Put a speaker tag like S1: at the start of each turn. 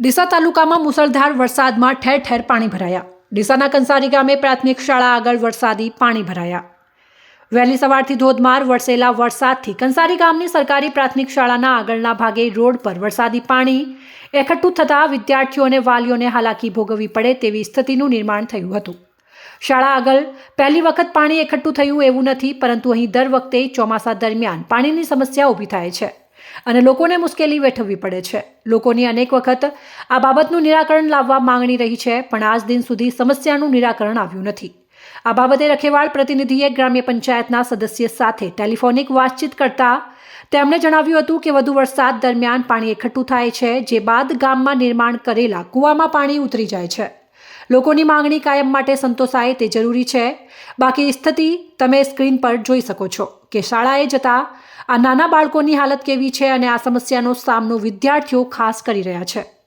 S1: ડીસા તાલુકામાં મુસળધાર વરસાદમાં ઠેર ઠેર પાણી ભરાયા. ડીસાના કંસારી ગામે પ્રાથમિક શાળા આગળ વરસાદી પાણી ભરાયા. વહેલી સવારથી ધોધમાર વરસેલા વરસાદથી કંસારી ગામની સરકારી પ્રાથમિક શાળાના આગળના ભાગે રોડ પર વરસાદી પાણી એકઠું થતાં વિદ્યાર્થીઓ અને વાલીઓને હાલાકી ભોગવવી પડે તેવી સ્થિતિનું નિર્માણ થયું હતું. શાળા આગળ પહેલી વખત પાણી એકઠું થયું એવું નથી, પરંતુ અહીં દર વખતે ચોમાસા દરમિયાન પાણીની સમસ્યા ઊભી થાય છે. અને લોકોને મુશ્કેલી વેઠવવી પડે છે. લોકોની અનેક વખત આ બાબતનું નિરાકરણ લાવવા માંગણી રહી છે, પણ આજ દિન સુધી સમસ્યાનું નિરાકરણ આવ્યું નથી. આ બાબતે રખેવાળ પ્રતિનિધિએ ગ્રામ્ય પંચાયતના સદસ્ય સાથે ટેલિફોનિક વાતચીત કરતા તેમણે જણાવ્યું હતું કે વધુ વરસાદ દરમિયાન પાણી એકઠું થાય છે, જે બાદ ગામમાં નિર્માણ કરેલા કૂવામાં પાણી ઉતરી જાય છે. લોકોની માંગણી કાયમ માટે સંતોષાય તે જરૂરી છે. બાકી સ્થિતિ તમે સ્ક્રીન પર જોઈ શકો છો. કે શાળાએ જતા આ નાના બાળકોની હાલત કેવી છે અને આ સમસ્યાનો સામનો વિદ્યાર્થીઓ ખાસ કરી રહ્યા છે.